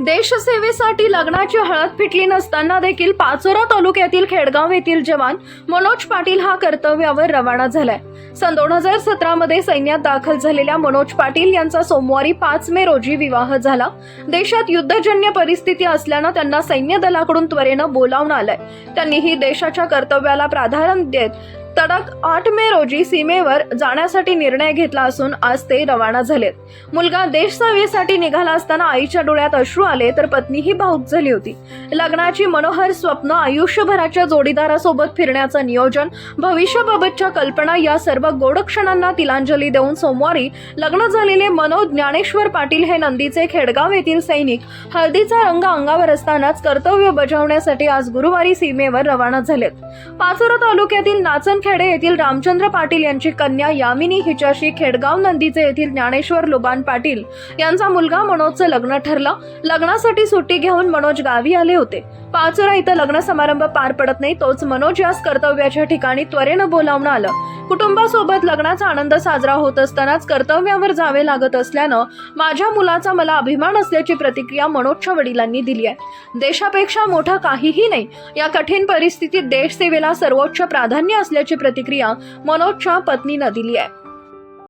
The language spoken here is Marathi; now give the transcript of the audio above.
देशसेवेसाठी लग्नाची हळद फिटली नसताना देखील पाचोरा तालुक्यातील खेडगाव येथील जवान मनोज पाटील हा कर्तव्यावर रवाना झालाय. सन दोन हजार सतरा मध्ये सैन्यात दाखल झालेल्या मनोज पाटील यांचा सोमवारी पाच मे रोजी विवाह झाला. देशात युद्धजन्य परिस्थिती असल्यानं त्यांना सैन्य दलाकडून त्वरेनं बोलावणं आलंय. त्यांनीही देशाच्या कर्तव्याला प्राधान्य देत तडक आठ मे रोजी सीमेवर जाण्यासाठी निर्णय घेतला असून आज ते रवाना झालेत. मुलगा देश सेवेसाठी निघाला असताना आईच्या डोळ्यात अश्रू आले तर पत्नीही भाऊक झाली होती. लग्नाची मनोहर स्वप्न आयुष्यभराच्या जोडीदारासोबत फिरण्याचं नियोजन भविष्याबाबतच्या कल्पना या सर्व गोड क्षणांना तिलांजली देऊन सोमवारी लग्न झालेले मनोज ज्ञानेश्वर पाटील हे नंदीचे खेडगाव येथील सैनिक. हळदीचा रंग अंगावर असतानाच कर्तव्य बजावण्यासाठी आज गुरुवारी सीमेवर रवाना झालेत. पाचोरा तालुक्यातील खेडे येथील रामचंद्र पाटील यांची कन्या यामिनी हिच्याशी खेडगाव नंदीचे येथील ज्ञानेश्वर लुबान पाटील यांचा मुलगा मनोजचं लग्न ठरलं. लग्नासाठी सुट्टी घेऊन मनोज गावी आले होते. पाचोरा इथं लग्न समारंभ पार पडत नाही तोच मनोज यास कर्तव्याच्या ठिकाणी त्वरेनं बोलावणं आलं. कुटुंबासोबत लग्नाचा आनंद साजरा होत असतानाच कर्तव्यावर जावे लागत असल्यानं माझ्या मुलाचा मला अभिमान असल्याची प्रतिक्रिया मनोजच्या वडिलांनी दिली आहे. देशापेक्षा मोठं काहीही नाही या कठीण परिस्थितीत देशसेवेला सर्वोच्च प्राधान्य असल्याची प्रतिक्रिया मनोजच्या पत्नीनं दिली आहे.